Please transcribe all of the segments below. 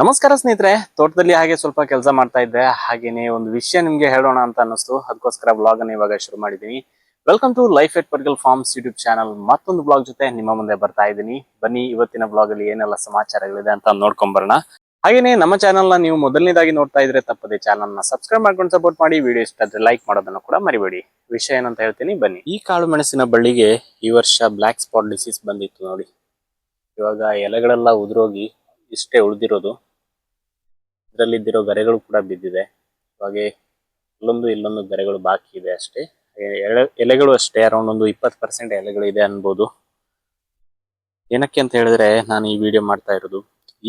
ನಮಸ್ಕಾರ ಸ್ನೇಹಿತರೆ, ತೋಟದಲ್ಲಿ ಹಾಗೆ ಸ್ವಲ್ಪ ಕೆಲಸ ಮಾಡ್ತಾ ಇದ್ದೆ. ಹಾಗೇನೆ ಒಂದು ವಿಷಯ ನಿಮ್ಗೆ ಹೇಳೋಣ ಅಂತ ಅನ್ನಿಸ್ತು. ಅದಕ್ಕೋಸ್ಕರ ಬ್ಲಾಗ್ ಅನ್ನ ಇವಾಗ ಶುರು ಮಾಡಿದ್ದೀನಿ. Welcome to life at ಪರ್ಗಲ್ farms YouTube channel ಮತ್ತೊಂದು ಬ್ಲಾಗ್ ಜೊತೆ ನಿಮ್ಮ ಮುಂದೆ ಬರ್ತಾ ಇದ್ದೀನಿ. ಬನ್ನಿ, ಇವತ್ತಿನ ಬ್ಲಾಗ್ ಅಲ್ಲಿ ಏನೆಲ್ಲ ಸಮಾಚಾರಗಳಿದೆ ಅಂತ ನೋಡ್ಕೊಂಡ್ ಬರೋಣ. ಹಾಗೇನೆ ನಮ್ಮ ಚಾನಲ್ನ ನೀವು ಮೊದಲನೇದಾಗಿ ನೋಡ್ತಾ ಇದ್ರೆ ತಪ್ಪದೆ ಚಾನಲ್ನ ಸಬ್ಸ್ಕ್ರೈಬ್ ಮಾಡ್ಕೊಂಡು ಸಪೋರ್ಟ್ ಮಾಡಿ. ವಿಡಿಯೋ ಇಷ್ಟ ಆದ್ರೆ ಲೈಕ್ ಮಾಡೋದನ್ನ ಕೂಡ ಮರಿಬೇಡಿ. ವಿಷಯ ಏನಂತ ಹೇಳ್ತೀನಿ, ಬನ್ನಿ. ಈ ಕಾಳು ಮೆಣಸಿನ ಬಳ್ಳಿಗೆ ಈ ವರ್ಷ ಬ್ಲ್ಯಾಕ್ ಸ್ಪಾಟ್ ಡಿಸೀಸ್ ಬಂದಿತ್ತು ನೋಡಿ. ಇವಾಗ ಎಲೆಗಳೆಲ್ಲ ಉದುರೋಗಿ ಇಷ್ಟೇ ಉಳಿದಿರೋದು. ಇದರಲ್ಲಿದ್ದಿರೋ ಗರೆಗಳು ಕೂಡ ಬಿದ್ದಿದೆ. ಹಾಗೆ ಇಲ್ಲೊಂದು ಇಲ್ಲೊಂದು ಗರೆಗಳು ಬಾಕಿ ಇದೆ ಅಷ್ಟೇ. ಹಾಗೆ ಎಲೆಗಳು ಅಷ್ಟೇ ಅರೌಂಡ್ ಒಂದು ಇಪ್ಪತ್ತು ಪರ್ಸೆಂಟ್ ಎಲೆಗಳು ಇದೆ ಅನ್ಬೋದು. ಏನಕ್ಕೆ ಅಂತ ಹೇಳಿದ್ರೆ ನಾನು ಈ ವಿಡಿಯೋ ಮಾಡ್ತಾ ಇರೋದು,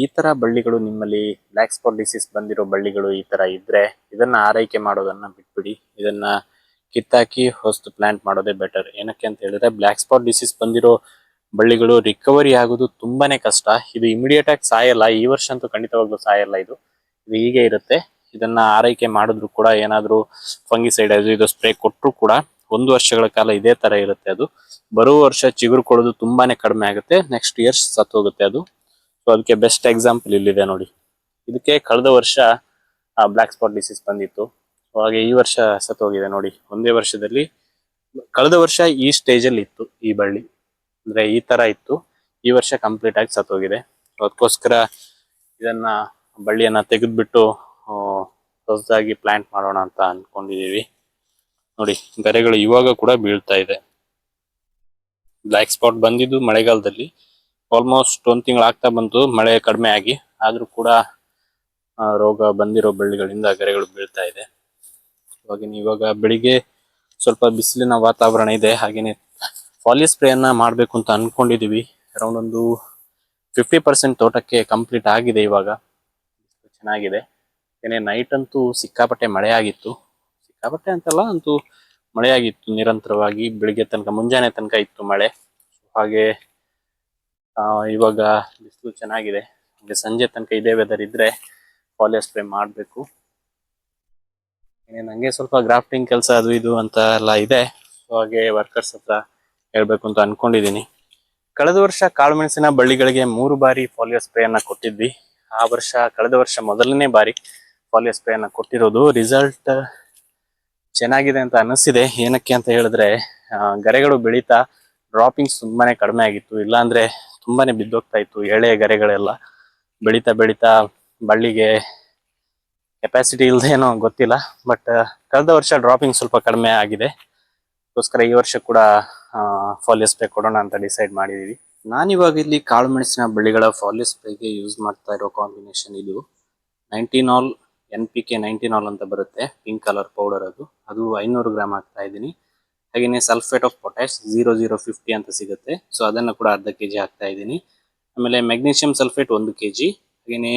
ಈ ತರ ಬಳ್ಳಿಗಳು ನಿಮ್ಮಲ್ಲಿ ಬ್ಲ್ಯಾಕ್ ಸ್ಪಾಟ್ ಡಿಸೀಸ್ ಬಂದಿರೋ ಬಳ್ಳಿಗಳು ಈ ತರ ಇದ್ರೆ ಇದನ್ನ ಆರೈಕೆ ಮಾಡೋದನ್ನ ಬಿಟ್ಬಿಡಿ. ಇದನ್ನ ಕಿತ್ತಾಕಿ ಹೊಸ್ತು ಪ್ಲಾಂಟ್ ಮಾಡೋದೇ ಬೆಟರ್ ಏನಕ್ಕೆ ಅಂತ ಹೇಳಿದ್ರೆ ಬ್ಲ್ಯಾಕ್ ಸ್ಪಾಟ್ ಡಿಸೀಸ್ ಬಂದಿರೋ ಬಳ್ಳಿಗಳು ರಿಕವರಿ ಆಗೋದು ತುಂಬಾನೇ ಕಷ್ಟ. ಇದು ಇಮಿಡಿಯೇಟ್ ಆಗಿ ಸಾಯಲ್ಲ, ಈ ವರ್ಷ ಅಂತೂ ಖಂಡಿತವಾಗ್ಲೂ ಸಾಯಲ್ಲ ಇದು. ಇದು ಹೀಗೆ ಇರುತ್ತೆ. ಇದನ್ನ ಆರೈಕೆ ಮಾಡಿದ್ರು ಕೂಡ ಏನಾದರೂ ಫಂಗಿಸೈಡ್ ಅದು ಇದು ಸ್ಪ್ರೇ ಕೊಟ್ಟರು ಕೂಡ ಒಂದು ವರ್ಷಗಳ ಕಾಲ ಇದೇ ತರ ಇರುತ್ತೆ ಅದು. ಬರುವ ವರ್ಷ ಚಿಗುರು ಕೊಡೋದು ತುಂಬಾನೇ ಕಡಿಮೆ ಆಗುತ್ತೆ. ನೆಕ್ಸ್ಟ್ ಇಯರ್ ಸತ್ತು ಹೋಗುತ್ತೆ ಅದು. ಸೊ ಅದಕ್ಕೆ ಬೆಸ್ಟ್ ಎಕ್ಸಾಂಪಲ್ ಇಲ್ಲಿದೆ ನೋಡಿ. ಇದಕ್ಕೆ ಕಳೆದ ವರ್ಷ ಬ್ಲ್ಯಾಕ್ ಸ್ಪಾಟ್ ಡಿಸೀಸ್ ಬಂದಿತ್ತು. ಹಾಗೆ ಈ ವರ್ಷ ಸತ್ತು ಹೋಗಿದೆ ನೋಡಿ. ಒಂದೇ ವರ್ಷದಲ್ಲಿ ಕಳೆದ ವರ್ಷ ಈ ಸ್ಟೇಜಲ್ಲಿ ಇತ್ತು ಈ ಬಳ್ಳಿ. ಅಂದ್ರೆ ಈ ತರ ಇತ್ತು. ಈ ವರ್ಷ ಕಂಪ್ಲೀಟ್ ಆಗಿ ಸತ್ತೋಗಿದೆ ಅದಕ್ಕೋಸ್ಕರ ಇದನ್ನ ಬಳ್ಳಿಯನ್ನ ತೆಗೆದ್ಬಿಟ್ಟು ಹೊಸದಾಗಿ ಪ್ಲಾಂಟ್ ಮಾಡೋಣ ಅಂತ ಅನ್ಕೊಂಡಿದೀವಿ. ನೋಡಿ, ಗರೆಗಳು ಇವಾಗ ಕೂಡ ಬೀಳ್ತಾ ಇದೆ. ಬ್ಲ್ಯಾಕ್ ಸ್ಪಾಟ್ ಬಂದಿದ್ದು ಮಳೆಗಾಲದಲ್ಲಿ. ಆಲ್ಮೋಸ್ಟ್ ಒಂದು ತಿಂಗಳು ಆಗ್ತಾ ಬಂತು, ಮಳೆ ಕಡಿಮೆ ಆಗಿ. ಆದ್ರೂ ಕೂಡ ರೋಗ ಬಂದಿರೋ ಬಳ್ಳಿಗಳಿಂದ ಗರೆಗಳು ಬೀಳ್ತಾ ಇದೆ. ಇವಾಗ ಬೆಳಿಗ್ಗೆ ಸ್ವಲ್ಪ ಬಿಸಿಲಿನ ವಾತಾವರಣ ಇದೆ, ಹಾಗೇನೆ ಫಾಲಿ ಸ್ಪ್ರೇಯನ್ನ ಮಾಡಬೇಕು ಅಂತ ಅನ್ಕೊಂಡಿದೀವಿ. ಅರೌಂಡ್ ಒಂದು ಫಿಫ್ಟಿ ಪರ್ಸೆಂಟ್ ತೋಟಕ್ಕೆ ಕಂಪ್ಲೀಟ್ ಆಗಿದೆ ಇವಾಗ. ಚೆನ್ನಾಗಿದೆ. ಏನೇ ನೈಟ್ ಅಂತೂ ಸಿಕ್ಕಾಪಟ್ಟೆ ಮಳೆ ಆಗಿತ್ತು. ಸಿಕ್ಕಾಪಟ್ಟೆ ಅಂತಲ್ಲ, ಅಂತೂ ಮಳೆ ಆಗಿತ್ತು ನಿರಂತರವಾಗಿ. ಬೆಳಿಗ್ಗೆ ತನಕ, ಮುಂಜಾನೆ ತನಕ ಇತ್ತು ಮಳೆ. ಹಾಗೆ ಇವಾಗ ಬಿಸಿಲು ಚೆನ್ನಾಗಿದೆ. ಹಾಗೆ ಸಂಜೆ ತನಕ ಇದೇ ವೆದರ್ ಇದ್ರೆ ಫಾಲಿ ಸ್ಪ್ರೇ ಮಾಡಬೇಕು. ನಂಗೆ ಸ್ವಲ್ಪ ಗ್ರಾಫ್ಟಿಂಗ್ ಕೆಲಸ ಅದು ಇದು ಅಂತ ಎಲ್ಲ ಇದೆ. ಸೊ ಹಾಗೆ ವರ್ಕರ್ಸ್ ಹತ್ರ ಹೇಳ್ಬೇಕು ಅಂತ ಅನ್ಕೊಂಡಿದೀನಿ. ಕಳೆದ ವರ್ಷ ಕಾಳುಮೆಣಸಿನ ಬಳ್ಳಿಗಳಿಗೆ ಮೂರು ಬಾರಿ ಫಾಲಿಯೋ ಸ್ಪ್ರೇ ಅನ್ನ ಕೊಟ್ಟಿದ್ವಿ. ಆ ವರ್ಷ, ಕಳೆದ ವರ್ಷ ಮೊದಲನೇ ಬಾರಿ ಫಾಲಿಯೋ ಸ್ಪ್ರೇ ಅನ್ನ ಕೊಟ್ಟಿರೋದು. ರಿಸಲ್ಟ್ ಚೆನ್ನಾಗಿದೆ ಅಂತ ಅನಿಸಿದೆ ಏನಕ್ಕೆ ಅಂತ ಹೇಳಿದ್ರೆ ಗರೆಗಳು ಬೆಳೀತಾ ಡ್ರಾಪಿಂಗ್ಸ್ ತುಂಬಾನೇ ಕಡಿಮೆ ಆಗಿತ್ತು. ಇಲ್ಲಾಂದ್ರೆ ತುಂಬಾನೇ ಬಿದ್ದೋಗ್ತಾ ಇತ್ತು. ಎಳೆ ಗರೆಗಳೆಲ್ಲ ಬೆಳೀತಾ ಬೆಳೀತಾ ಬಳ್ಳಿಗೆ ಕೆಪಾಸಿಟಿ ಇಲ್ಲದೇನೋ ಗೊತ್ತಿಲ್ಲ. ಬಟ್ ಕಳೆದ ವರ್ಷ ಡ್ರಾಪಿಂಗ್ ಸ್ವಲ್ಪ ಕಡಿಮೆ ಆಗಿದೆ. ಅದಕ್ಕೋಸ್ಕರ ಈ ವರ್ಷ ಕೂಡ ಫಾಲಿಯೋ ಸ್ಪ್ರೇ ಕೊಡೋಣ ಅಂತ ಡಿಸೈಡ್ ಮಾಡಿದೀವಿ. ನಾನಿವಾಗ ಇಲ್ಲಿ ಕಾಳು ಮೆಣಸಿನ ಬಳ್ಳಿಗಳ ಫಾಲಿಯೋ ಸ್ಪ್ರೇಗೆ ಯೂಸ್ ಮಾಡ್ತಾ ಇರೋ ಕಾಂಬಿನೇಷನ್ ಇದು nineteen all N P K nineteen all ಅಂತ ಬರುತ್ತೆ. ಪಿಂಕ್ ಕಲರ್ ಪೌಡರ್ ಅದು. ಅದು ಐನೂರು ಗ್ರಾಮ್ ಹಾಕ್ತಾ ಇದ್ದೀನಿ. ಹಾಗೆಯೇ sulphate of potash zero zero fifty ಅಂತ ಸಿಗುತ್ತೆ. ಸೊ ಅದನ್ನ ಕೂಡ ಅರ್ಧ ಕೆ ಜಿ ಹಾಕ್ತಾ ಇದ್ದೀನಿ. ಆಮೇಲೆ ಮೆಗ್ನೀಷಿಯಂ ಸಲ್ಫೇಟ್ ಒಂದು ಕೆ ಜಿ ಹಾಗೆಯೇ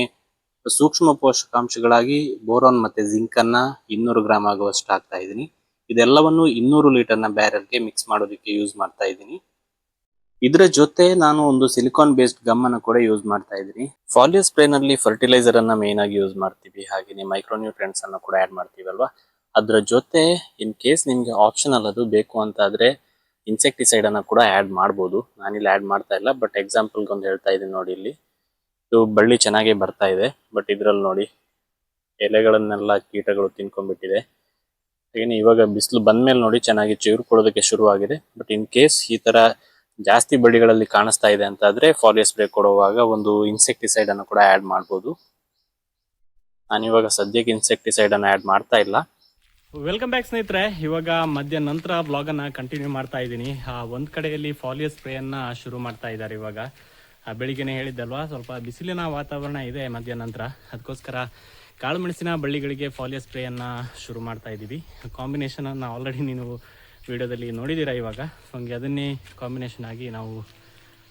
ಸೂಕ್ಷ್ಮ ಪೋಷಕಾಂಶಗಳಾಗಿ ಬೋರಾನ್ ಮತ್ತೆ ಜಿಂಕನ್ನು ಇನ್ನೂರು ಗ್ರಾಮ್ ಆಗುವಷ್ಟು ಹಾಕ್ತಾ ಇದ್ದೀನಿ. ಇದೆಲ್ಲವನ್ನು ಇನ್ನೂರು ಲೀಟರ್ನ ಬ್ಯಾರಲ್ಗೆ ಮಿಕ್ಸ್ ಮಾಡೋದಕ್ಕೆ ಯೂಸ್ ಮಾಡ್ತಾ ಇದ್ದೀನಿ. ಇದರ ಜೊತೆ ನಾನು ಒಂದು ಸಿಲಿಕಾನ್ ಬೇಸ್ಡ್ ಗಮ್ ಅನ್ನು ಕೂಡ ಯೂಸ್ ಮಾಡ್ತಾ ಇದ್ದೀನಿ. ಫಾಲಿಯೋ ಸ್ಪ್ರೇ ನಲ್ಲಿ ಫರ್ಟಿಲೈಸರ್ ಅನ್ನ ಮೇನ್ ಆಗಿ ಯೂಸ್ ಮಾಡ್ತೀವಿ. ಹಾಗೆಯೇ ಮೈಕ್ರೋನ್ಯೂಟ್ರೆಂಟ್ಸ್ ಅನ್ನ ಕೂಡ ಆಡ್ ಮಾಡ್ತೀವಲ್ವಾ ಅದರ ಜೊತೆ ಇನ್ ಕೇಸ್ ನಿಮ್ಗೆ ಆಪ್ಷನಲ್ ಅದು ಬೇಕು ಅಂತ ಆದ್ರೆ ಇನ್ಸೆಕ್ಟಿಸೈಡ್ ಅನ್ನ ಕೂಡ ಆಡ್ ಮಾಡ್ಬೋದು. ನಾನಿಲ್ಲಿ ಆಡ್ ಮಾಡ್ತಾ ಇಲ್ಲ, ಬಟ್ ಎಕ್ಸಾಂಪಲ್ ಒಂದು ಹೇಳ್ತಾ ಇದ್ದೀನಿ ನೋಡಿ ಇಲ್ಲಿ. ಇದು ಬಳ್ಳಿ ಚೆನ್ನಾಗೇ ಬರ್ತಾ ಇದೆ, ಬಟ್ ಇದ್ರಲ್ಲಿ ನೋಡಿ ಎಲೆಗಳನ್ನೆಲ್ಲ ಕೀಟಗಳು ತಿನ್ಕೊಂಡ್ಬಿಟ್ಟಿದೆ. ಹಾಗೇನೆ ಇವಾಗ ಬಿಸಿಲು ಬಂದ್ಮೇಲೆ ನೋಡಿ ಚೆನ್ನಾಗಿ ಚಿಗುರು ಕೊಡೋದಕ್ಕೆ ಶುರುವಾಗಿದೆ. ಬಟ್ ಇನ್ ಕೇಸ್ ಈ ತರ ಜಾಸ್ತಿ ಬಳ್ಳಿಗಳಲ್ಲಿ ಕಾಣಿಸ್ತಾ ಇದೆ ಅಂತ ಆದ್ರೆ ಫಾಲಿಯರ್ ಸ್ಪ್ರೇ ಕೊಡುವಾಗ ಒಂದು ಇನ್ಸೆಕ್ಟಿಸೈಡ್ ಅನ್ನು ಕೂಡ ಆಡ್ ಮಾಡ್ಬೋದು. ಇವಾಗ ಸದ್ಯಕ್ಕೆ ಇನ್ಸೆಕ್ಟಿಸೈಡ್ ಅನ್ನು ಆಡ್ ಮಾಡ್ತಾ ಇಲ್ಲ. ವೆಲ್ಕಮ್ ಬ್ಯಾಕ್ ಸ್ನೇಹಿತರೆ. ಇವಾಗ ಮಧ್ಯ ನಂತರ ಬ್ಲಾಗ್ ಅನ್ನ ಕಂಟಿನ್ಯೂ ಮಾಡ್ತಾ ಇದ್ದೀನಿ. ಒಂದ್ ಕಡೆಯಲ್ಲಿ ಫಾಲಿಯರ್ ಸ್ಪ್ರೇ ಅನ್ನ ಶುರು ಮಾಡ್ತಾ ಇದ್ದಾರೆ ಇವಾಗ. ಬೆಳಿಗ್ಗೆನೆ ಹೇಳಿದ್ದಲ್ವಾ? ಸ್ವಲ್ಪ ಬಿಸಿಲಿನ ವಾತಾವರಣ ಇದೆ ಮಧ್ಯಾಹ್ನ ನಂತರ. ಅದಕ್ಕೋಸ್ಕರ ಕಾಳು ಮೆಣಸಿನ ಬಳ್ಳಿಗಳಿಗೆ ಫಾಲಿಯೋ ಸ್ಪ್ರೇಯನ್ನು ಶುರು ಮಾಡ್ತಾ ಇದ್ದೀವಿ. ಕಾಂಬಿನೇಷನ್ ಅನ್ನ ಆಲ್ರೆಡಿ ನೀವು ವಿಡಿಯೋದಲ್ಲಿ ನೋಡಿದ್ದೀರಾ ಇವಾಗ. ಹಂಗೆ ಅದನ್ನೇ ಕಾಂಬಿನೇಷನ್ ಆಗಿ ನಾವು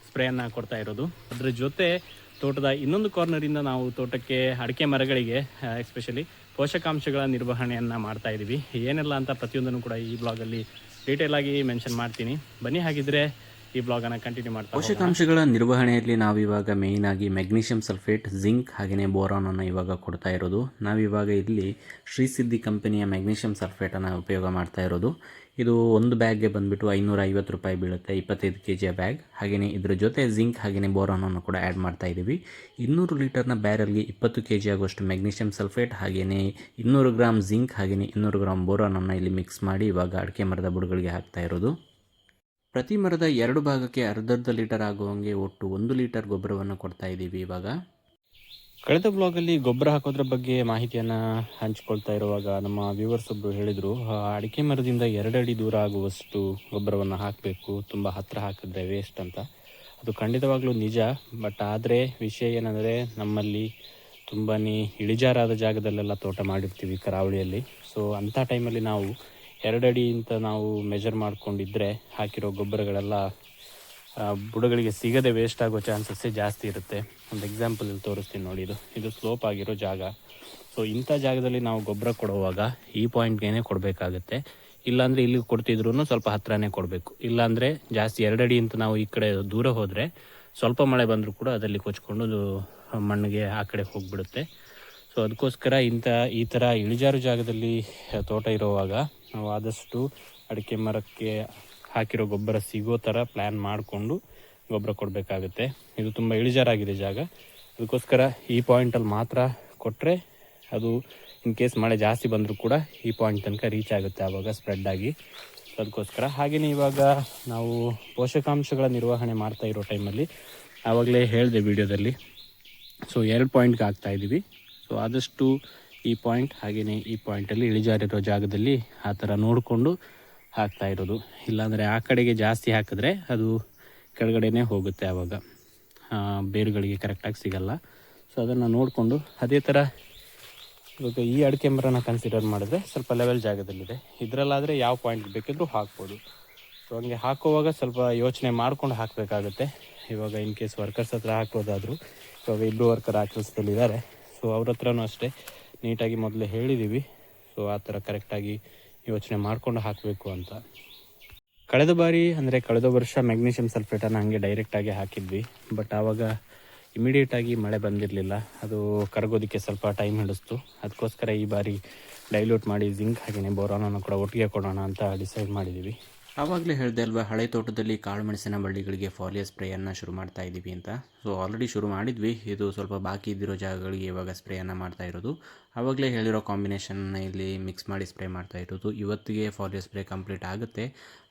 ಸ್ಪ್ರೇಯನ್ನು ಕೊಡ್ತಾ ಇರೋದು. ಅದ್ರ ಜೊತೆ ತೋಟದ ಇನ್ನೊಂದು ಕಾರ್ನರಿಂದ ನಾವು ತೋಟಕ್ಕೆ ಅಡಿಕೆ ಮರಗಳಿಗೆ ಎಸ್ಪೆಷಲಿ ಪೋಷಕಾಂಶಗಳ ನಿರ್ವಹಣೆಯನ್ನು ಮಾಡ್ತಾ ಇದ್ದೀವಿ. ಏನೆಲ್ಲ ಅಂತ ಪ್ರತಿಯೊಂದನ್ನು ಕೂಡ ಈ ಬ್ಲಾಗಲ್ಲಿ ಡೀಟೇಲ್ ಆಗಿ ಮೆನ್ಷನ್ ಮಾಡ್ತೀನಿ. ಬನ್ನಿ, ಹಾಗಿದ್ರೆ ಈ ಬ್ಲಾಗನ್ನು ಕಂಟಿನ್ಯೂ ಮಾಡ್ತಾ. ಪೋಷಕಾಂಶಗಳ ನಿರ್ವಹಣೆಯಲ್ಲಿ ನಾವಿವಾಗ ಮೇಯ್ನ್ ಆಗಿ ಮೆಗ್ನೀಷಿಯಂ ಸಲ್ಫೇಟ್ ಜಿಂಕ್ ಹಾಗೆಯೇ ಬೋರಾನ್ ಅನ್ನು ಇವಾಗ ಕೊಡ್ತಾ ಇರೋದು. ನಾವಿವಾಗ ಇಲ್ಲಿ ಶ್ರೀ ಸಿದ್ಧಿ ಕಂಪನಿಯ ಮೆಗ್ನೀಷಿಯಂ ಸಲ್ಫೇಟನ್ನು ಉಪಯೋಗ ಮಾಡ್ತಾ ಇರೋದು. ಇದು ಒಂದು ಬ್ಯಾಗ್ಗೆ ಬಂದುಬಿಟ್ಟು ಐನೂರ ಐವತ್ತು ರೂಪಾಯಿ ಬೀಳುತ್ತೆ, ಇಪ್ಪತ್ತೈದು ಕೆ ಜಿಯ ಬ್ಯಾಗ್ ಹಾಗೆಯೇ ಇದರ ಜೊತೆ ಜಿಂಕ್ ಹಾಗೆಯೇ ಬೋರಾನನ್ನು ಕೂಡ ಆ್ಯಡ್ ಮಾಡ್ತಾ ಇದ್ದೀವಿ ಇನ್ನೂರು ಲೀಟರ್ನ ಬ್ಯಾರಲ್ಗೆ ಇಪ್ಪತ್ತು ಕೆ ಜಿ ಆಗುವಷ್ಟು ಮೆಗ್ನೀಷಿಯಂ ಸಲ್ಫೇಟ್ ಹಾಗೆಯೇ ಇನ್ನೂರು ಗ್ರಾಮ್ ಜಿಂಕ್ ಹಾಗೆಯೇ ಇನ್ನೂರು ಗ್ರಾಮ್ ಬೋರಾನನ್ನು ಇಲ್ಲಿ ಮಿಕ್ಸ್ ಮಾಡಿ ಇವಾಗ ಅಡಿಕೆ ಮರದ ಬುಡಗಳಿಗೆ ಹಾಕ್ತಾ ಇರೋದು. ಪ್ರತಿ ಮರದ ಎರಡು ಭಾಗಕ್ಕೆ ಅರ್ಧರ್ಧ ಲೀಟರ್ ಆಗುವಂಗೆ ಒಟ್ಟು ಒಂದು ಲೀಟರ್ ಗೊಬ್ಬರವನ್ನು ಕೊಡ್ತಾ ಇದ್ದೀವಿ ಇವಾಗ. ಕಳೆದ ಬ್ಲಾಗಲ್ಲಿ ಗೊಬ್ಬರ ಹಾಕೋದ್ರ ಬಗ್ಗೆ ಮಾಹಿತಿಯನ್ನು ಹಂಚಿಕೊಳ್ತಾ ಇರುವಾಗ ನಮ್ಮ ವ್ಯೂವರ್ಸ್ ಒಬ್ಬರು ಹೇಳಿದರು ಅಡಿಕೆ ಮರದಿಂದ ಎರಡು ಅಡಿ ದೂರ ಆಗುವಷ್ಟು ಗೊಬ್ಬರವನ್ನು ಹಾಕಬೇಕು, ತುಂಬ ಹತ್ತಿರ ಹಾಕಿದ್ರೆ ವೇಸ್ಟ್ ಅಂತ. ಅದು ಖಂಡಿತವಾಗ್ಲೂ ನಿಜ ಬಟ್ ಆದರೆ ವಿಷಯ ಏನಂದರೆ ನಮ್ಮಲ್ಲಿ ತುಂಬಾ ಇಳಿಜಾರಾದ ಜಾಗದಲ್ಲೆಲ್ಲ ತೋಟ ಮಾಡಿರ್ತೀವಿ ಕರಾವಳಿಯಲ್ಲಿ. ಸೊ ಅಂಥ ಟೈಮಲ್ಲಿ ನಾವು ಎರಡು ಅಡಿ ಅಂತ ನಾವು ಮೆಜರ್ ಮಾಡಿಕೊಂಡಿದ್ರೆ ಹಾಕಿರೋ ಗೊಬ್ಬರಗಳೆಲ್ಲ ಬುಡಗಳಿಗೆ ಸಿಗದೆ ವೇಸ್ಟ್ ಆಗೋ ಚಾನ್ಸಸ್ಸೇ ಜಾಸ್ತಿ ಇರುತ್ತೆ. ಒಂದು ಎಕ್ಸಾಂಪಲ್ ಇಲ್ಲಿ ತೋರಿಸ್ತೀನಿ ನೋಡಿ ಇದು. ಇದು ಸ್ಲೋಪ್ ಆಗಿರೋ ಜಾಗ. ಸೊ ಇಂಥ ಜಾಗದಲ್ಲಿ ನಾವು ಗೊಬ್ಬರ ಕೊಡುವಾಗ ಈ ಪಾಯಿಂಟ್ಗೇನೆ ಕೊಡಬೇಕಾಗತ್ತೆ. ಇಲ್ಲಾಂದರೆ ಇಲ್ಲಿ ಕೊಡ್ತಿದ್ರು ಸ್ವಲ್ಪ ಹತ್ರನೇ ಕೊಡಬೇಕು. ಇಲ್ಲಾಂದರೆ ಜಾಸ್ತಿ ಎರಡಡಿ ಅಂತ ನಾವು ಈ ಕಡೆ ದೂರ ಹೋದರೆ ಸ್ವಲ್ಪ ಮಳೆ ಬಂದರೂ ಕೂಡ ಅದರಲ್ಲಿ ಕೊಚ್ಕೊಂಡು ಮಣ್ಣಿಗೆ ಆ ಕಡೆ ಹೋಗಿಬಿಡುತ್ತೆ. ಸೊ ಅದಕ್ಕೋಸ್ಕರ ಇಂಥ, ಈ ಥರ ಇಳಿಜಾರು ಜಾಗದಲ್ಲಿ ತೋಟ ಇರುವಾಗ ನಾವು ಆದಷ್ಟು ಅಡಿಕೆ ಮರಕ್ಕೆ ಹಾಕಿರೋ ಗೊಬ್ಬರ ಸಿಗೋ ಥರ ಪ್ಲ್ಯಾನ್ ಮಾಡಿಕೊಂಡು ಗೊಬ್ಬರ ಕೊಡಬೇಕಾಗುತ್ತೆ. ಇದು ತುಂಬ ಇಳಿಜಾರಾಗಿದೆ ಜಾಗ. ಅದಕ್ಕೋಸ್ಕರ ಈ ಪಾಯಿಂಟಲ್ಲಿ ಮಾತ್ರ ಕೊಟ್ಟರೆ ಅದು ಇನ್ ಕೇಸ್ ಮಳೆ ಜಾಸ್ತಿ ಬಂದರೂ ಕೂಡ ಈ ಪಾಯಿಂಟ್ ತನಕ ರೀಚ್ ಆಗುತ್ತೆ ಆವಾಗ ಸ್ಪ್ರೆಡ್ ಆಗಿ. ಅದಕ್ಕೋಸ್ಕರ ಹಾಗೆಯೇ ಇವಾಗ ನಾವು ಪೋಷಕಾಂಶಗಳ ನಿರ್ವಹಣೆ ಮಾಡ್ತಾ ಇರೋ ಟೈಮಲ್ಲಿ ಆವಾಗಲೇ ಹೇಳಿದೆ ವಿಡಿಯೋದಲ್ಲಿ ಸೊ ಎರಡು ಪಾಯಿಂಟ್ಗೆ ಹಾಕ್ತಾ ಇದ್ದೀವಿ. ಸೊ ಆದಷ್ಟು ಈ ಪಾಯಿಂಟ್ ಹಾಗೆಯೇ ಈ ಪಾಯಿಂಟಲ್ಲಿ ಇಳಿಜಾರಿರೋ ಜಾಗದಲ್ಲಿ ಆ ಥರ ನೋಡಿಕೊಂಡು ಹಾಕ್ತಾ ಇರೋದು. ಇಲ್ಲಾಂದರೆ ಆ ಕಡೆಗೆ ಜಾಸ್ತಿ ಹಾಕಿದ್ರೆ ಅದು ಕೆಳಗಡೆನೇ ಹೋಗುತ್ತೆ ಆವಾಗ. ಬೇರುಗಳಿಗೆ ಕರೆಕ್ಟಾಗಿ ಸಿಗಲ್ಲ. ಸೊ ಅದನ್ನು ನೋಡಿಕೊಂಡು ಅದೇ ಥರ ಇವಾಗ ಈ ಅಡಿಕೆ ಮರನ ಕನ್ಸಿಡರ್ ಮಾಡಿದ್ರೆ ಸ್ವಲ್ಪ ಲೆವೆಲ್ ಜಾಗದಲ್ಲಿದೆ. ಇದರಲ್ಲಾದರೆ ಯಾವ ಪಾಯಿಂಟ್ ಬೇಕಿದ್ರೂ ಹಾಕ್ಬೋದು. ಸೊ ಹಂಗೆ ಹಾಕುವಾಗ ಸ್ವಲ್ಪ ಯೋಚನೆ ಮಾಡ್ಕೊಂಡು ಹಾಕಬೇಕಾಗುತ್ತೆ. ಇವಾಗ ಇನ್ ಕೇಸ್ ವರ್ಕರ್ಸ್ ಹತ್ರ ಹಾಕೋದಾದರೂ ಇವಾಗ ಇಬ್ಬರು ವರ್ಕರ್ ಆ ಕೆಲಸದಲ್ಲಿದ್ದಾರೆ. ಸೊ ಅವ್ರ ಹತ್ರನೂ ಅಷ್ಟೇ. ನೀಟಾಗಿ ಮೊದಲೇ ಹೇಳಿದ್ದೀವಿ ಸೊ ಆ ಥರ ಕರೆಕ್ಟಾಗಿ ಯೋಚನೆ ಮಾಡಿಕೊಂಡು ಹಾಕಬೇಕು ಅಂತ. ಕಳೆದ ಬಾರಿ, ಅಂದರೆ ಕಳೆದ ವರ್ಷ ಮೆಗ್ನೀಷಿಯಂ ಸಲ್ಫೇಟನ್ನು ಹಾಗೆ ಡೈರೆಕ್ಟಾಗಿ ಹಾಕಿದ್ವಿ. ಬಟ್ ಆವಾಗ ಇಮಿಡಿಯೇಟಾಗಿ ಮಳೆ ಬಂದಿರಲಿಲ್ಲ. ಅದು ಕರಗೋದಕ್ಕೆ ಸ್ವಲ್ಪ ಟೈಮ್ ಹಿಡಿಸ್ತು. ಅದಕ್ಕೋಸ್ಕರ ಈ ಬಾರಿ ಡೈಲ್ಯೂಟ್ ಮಾಡಿ ಜಿಂಕ್ ಹಾಗೆಯೇ ಬೋರಾನನ್ನು ಕೂಡ ಒಟ್ಟಿಗೆ ಕೊಡೋಣ ಅಂತ ಡಿಸೈಡ್ ಮಾಡಿದ್ದೀವಿ ಆವಾಗಲೇ ಹೇಳಿದೆ ಅಲ್ವಾ, ಹಳೆ ತೋಟದಲ್ಲಿ ಕಾಳು ಮೆಣಸಿನ ಬಳ್ಳಿಗಳಿಗೆ ಫಾಲಿಯರ್ ಸ್ಪ್ರೇಯನ್ನು ಶುರು ಮಾಡ್ತಾ ಇದ್ದೀವಿ ಅಂತ. ಸೊ ಆಲ್ರೆಡಿ ಶುರು ಮಾಡಿದ್ವಿ. ಇದು ಸ್ವಲ್ಪ ಬಾಕಿ ಇದ್ದಿರೋ ಜಾಗಗಳಿಗೆ ಇವಾಗ ಸ್ಪ್ರೇಯನ್ನು ಮಾಡ್ತಾ ಇರೋದು. ಆವಾಗಲೇ ಹೇಳಿರೋ ಕಾಂಬಿನೇಷನ್ನ ಇಲ್ಲಿ ಮಿಕ್ಸ್ ಮಾಡಿ ಸ್ಪ್ರೇ ಮಾಡ್ತಾ ಇರೋದು. ಇವತ್ತಿಗೆ ಫಾಲಿಯರ್ ಸ್ಪ್ರೇ ಕಂಪ್ಲೀಟ್ ಆಗುತ್ತೆ.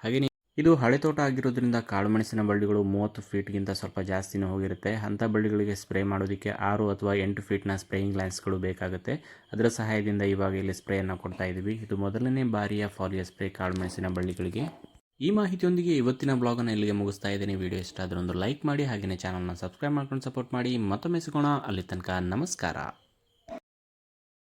ಹಾಗೆಯೇ ಇದು ಹಳೆ ತೋಟ ಆಗಿರೋದ್ರಿಂದ ಕಾಳುಮೆಣಸಿನ ಬಳ್ಳಿಗಳು ಮೂವತ್ತು ಫೀಟ್ಗಿಂತ ಸ್ವಲ್ಪ ಜಾಸ್ತಿನೇ ಹೋಗಿರುತ್ತೆ. ಅಂಥ ಬಳ್ಳಿಗಳಿಗೆ ಸ್ಪ್ರೇ ಮಾಡೋದಕ್ಕೆ ಆರು ಅಥವಾ ಎಂಟು ಫೀಟ್ನ ಸ್ಪ್ರೇಯಿಂಗ್ ಲ್ಯಾನ್ಸ್ಗಳು ಬೇಕಾಗುತ್ತೆ. ಅದರ ಸಹಾಯದಿಂದ ಇವಾಗ ಇಲ್ಲಿ ಸ್ಪ್ರೇಯನ್ನು ಕೊಡ್ತಾ ಇದ್ದೀವಿ ಇದು ಮೊದಲನೇ ಬಾರಿಯ ಫಾಲಿಯರ್ ಸ್ಪ್ರೇ ಕಾಳುಮೆಣಸಿನ ಬಳ್ಳಿಗಳಿಗೆ. ಈ ಮಾಹಿತಿಯೊಂದಿಗೆ ಇವತ್ತಿನ ಬ್ಲಾಗನ್ನು ಇಲ್ಲಿಗೆ ಮುಗಿಸ್ತಾ ಇದ್ದೀನಿ. ವಿಡಿಯೋ ಇಷ್ಟ ಆದರೆ ಒಂದು ಲೈಕ್ ಮಾಡಿ, ಹಾಗೆಯೇ ಚಾನಲ್ನ ಸಬ್ಸ್ಕ್ರೈಬ್ ಮಾಡ್ಕೊಂಡು ಸಪೋರ್ಟ್ ಮಾಡಿ. ಮತ್ತೊಮ್ಮೆ ಸಿಗೋಣ. ಅಲ್ಲಿ ತನಕ ನಮಸ್ಕಾರ.